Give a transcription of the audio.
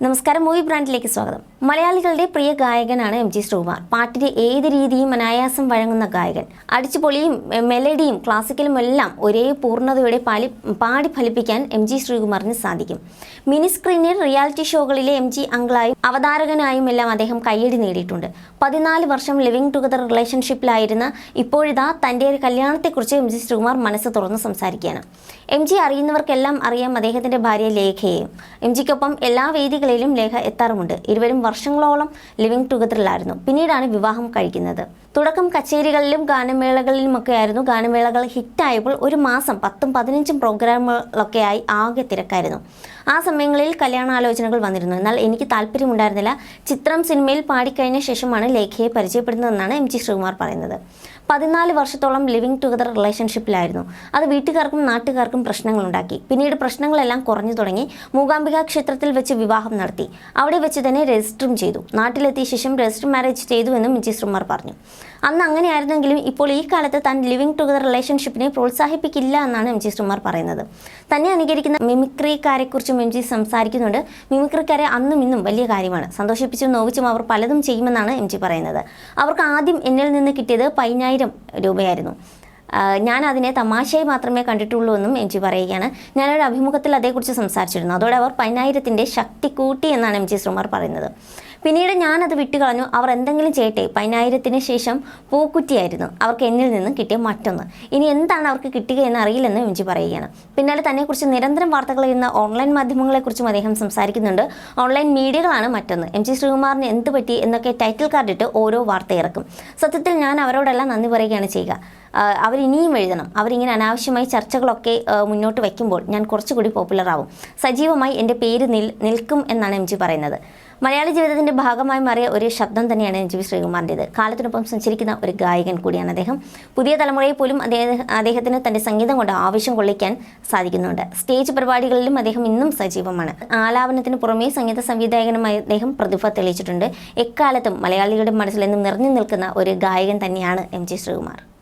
നമസ്കാരം മൂവി ബ്രാൻഡിലേക്ക് സ്വാഗതം. മലയാളികളുടെ പ്രിയ ഗായകനാണ് എം ജി ശ്രീകുമാർ. പാട്ടിന്റെ ഏത് രീതിയും അനായാസം വഴങ്ങുന്ന ഗായകൻ. അടിച്ചുപൊളിയും മെലഡിയും ക്ലാസിക്കലും എല്ലാം ഒരേ പൂർണതയോടെ പാലി പാടി ഫലിപ്പിക്കാൻ എം ജി ശ്രീകുമാറിന് സാധിക്കും. മിനി സ്ക്രീനിൽ റിയാലിറ്റി ഷോകളിലെ എം ജി അങ്കിളായും അവതാരകനായും എല്ലാം അദ്ദേഹം കയ്യടി നേടിയിട്ടുണ്ട്. പതിനാല് വർഷം ലിവിംഗ് ടുഗദർ റിലേഷൻഷിപ്പിലായിരുന്ന ഇപ്പോഴിതാ തന്റെ കല്യാണത്തെക്കുറിച്ച് എം ജി ശ്രീകുമാർ മനസ്സ് തുറന്ന് സംസാരിക്കുകയാണ്. എം ജി അറിയുന്നവർക്കെല്ലാം അറിയാം അദ്ദേഹത്തിന്റെ ഭാര്യ ലേഖയെയും എം ജിക്കൊപ്പം എല്ലാ വേദികളിലും ലേഖ എത്താറുമുണ്ട്. ഇരുവരും വർഷങ്ങളോളം ലിവിംഗ് ടുഗദറിലായിരുന്നു പിന്നീടാണ് വിവാഹം കഴിക്കുന്നത്. തുടക്കം കച്ചേരികളിലും ഗാനമേളകളിലുമൊക്കെ ആയിരുന്നു ഗാനമേളകൾ ഹിറ്റായപ്പോൾ ഒരു മാസം പത്തും പതിനഞ്ചും പ്രോഗ്രാമുകളൊക്കെയായി ആകെ തിരക്കായിരുന്നു. ആ സമയങ്ങളിൽ കല്യാണാലോചനകൾ വന്നിരുന്നു. എന്നാൽ എനിക്ക് താല്പര്യമുണ്ടായിരുന്നില്ല. ചിത്രം സിനിമയിൽ പാടിക്കഴിഞ്ഞ ശേഷമാണ് ലേഖയെ പരിചയപ്പെടുന്നതെന്നാണ് എം ജി ശ്രീകുമാർ പറയുന്നത്. പതിനാല് വർഷത്തോളം ലിവിംഗ് ടുഗദർ റിലേഷൻഷിപ്പിലായിരുന്നു അത് വീട്ടുകാർക്കും നാട്ടുകാർക്കും പ്രശ്നങ്ങളുണ്ടാക്കി. പിന്നീട് പ്രശ്നങ്ങളെല്ലാം കുറഞ്ഞു തുടങ്ങി. മൂകാംബിക ക്ഷേത്രത്തിൽ വെച്ച് വിവാഹം നടത്തി. അവിടെ വെച്ച് തന്നെ രജിസ്റ്ററും ചെയ്തു. നാട്ടിലെത്തിയ ശേഷം രജിസ്റ്റർ മാരേജ് ചെയ്തു എന്നും മിജി ശ്രീമാർ പറഞ്ഞു. അന്ന് അങ്ങനെയായിരുന്നെങ്കിലും ഇപ്പോൾ ഈ കാലത്ത് താൻ ലിവിംഗ് ടുഗദർ റിലേഷൻഷിപ്പിനെ പ്രോത്സാഹിപ്പിക്കില്ല എന്നാണ് എം ജി ശ്രീമാർ പറയുന്നത്. തന്നെ അനുകരിക്കുന്ന മിമിക്രിക്കാരെക്കുറിച്ചും എം ജി സംസാരിക്കുന്നുണ്ട്. മിമിക്രിക്കാരെ അന്നും ഇന്നും വലിയ കാര്യമാണ്. സന്തോഷിപ്പിച്ചും നോവിച്ചും അവർ പലതും ചെയ്യുമെന്നാണ് എം ജി പറയുന്നത്. അവർക്ക് ആദ്യം എന്നിൽ നിന്ന് കിട്ടിയത് പതിനായിരം രൂപയായിരുന്നു. ഞാൻ അതിനെ തമാശയായി മാത്രമേ കണ്ടിട്ടുള്ളൂ എന്നും എം ജി പറയുകയാണ്. ഞാനൊരു അഭിമുഖത്തിൽ അതേക്കുറിച്ച് സംസാരിച്ചിരുന്നു. അതോടെ അവർ പതിനായിരത്തിന്റെ ശക്തി കൂട്ടി എന്നാണ് എം ജി ശ്രീമാർ പറയുന്നത്. പിന്നീട് ഞാനത് വിട്ടുകളഞ്ഞു. അവർ എന്തെങ്കിലും ചെയ്യട്ടെ. പതിനായിരത്തിന് ശേഷം പൂക്കുറ്റിയായിരുന്നു. അവർക്ക് എന്നിൽ നിന്നും കിട്ടിയ മറ്റൊന്ന്. ഇനി എന്താണ് അവർക്ക് കിട്ടുക എന്ന് അറിയില്ലെന്ന് ജി പറയുകയാണ്. പിന്നാലെ തന്നെക്കുറിച്ച് നിരന്തരം വാർത്തകൾ ചെയ്യുന്ന ഓൺലൈൻ മാധ്യമങ്ങളെക്കുറിച്ചും അദ്ദേഹം സംസാരിക്കുന്നുണ്ട്. ഓൺലൈൻ മീഡിയകളാണ് മറ്റൊന്ന്. എം ജി ശ്രീകുമാറിന് എന്ത് പറ്റി എന്നൊക്കെ ടൈറ്റിൽ കാർഡിട്ട് ഓരോ വാർത്ത ഇറക്കും. സത്യത്തിൽ ഞാൻ അവരോടെല്ലാം നന്ദി പറയുകയാണ് ചെയ്യുക. അവരിനിയും എഴുതണം. അവരിങ്ങനെ അനാവശ്യമായി ചർച്ചകളൊക്കെ മുന്നോട്ട് വയ്ക്കുമ്പോൾ ഞാൻ കുറച്ചുകൂടി പോപ്പുലർ ആവും സജീവമായി എന്റെ പേര് നിൽ നിൽക്കും എന്നാണ് എം ജി പറയുന്നത്. മലയാളി ജീവിതത്തിന്റെ ഭാഗമായി മാറിയ ഒരു ശബ്ദം തന്നെയാണ് എൻ ജി ശ്രീകുമാറിന്റേത് കാലത്തിനൊപ്പം സഞ്ചരിക്കുന്ന ഒരു ഗായകൻ കൂടിയാണ് അദ്ദേഹം. പുതിയ തലമുറയെ പോലും അദ്ദേഹം അദ്ദേഹത്തിന് തന്റെ സംഗീതം കൊണ്ട് ആവശ്യം കൊള്ളിക്കാൻ സാധിക്കുന്നുണ്ട്. സ്റ്റേജ് പരിപാടികളിലും അദ്ദേഹം ഇന്നും സജീവമാണ്. ആലാപനത്തിന് പുറമേ സംഗീത സംവിധായകനുമായി അദ്ദേഹം പ്രതിഭ തെളിയിച്ചിട്ടുണ്ട്. എക്കാലത്തും മലയാളികളുടെ മനസ്സിൽ നിന്നും നിറഞ്ഞു നിൽക്കുന്ന ഒരു ഗായകൻ തന്നെയാണ് എം ജി ശ്രീകുമാർ.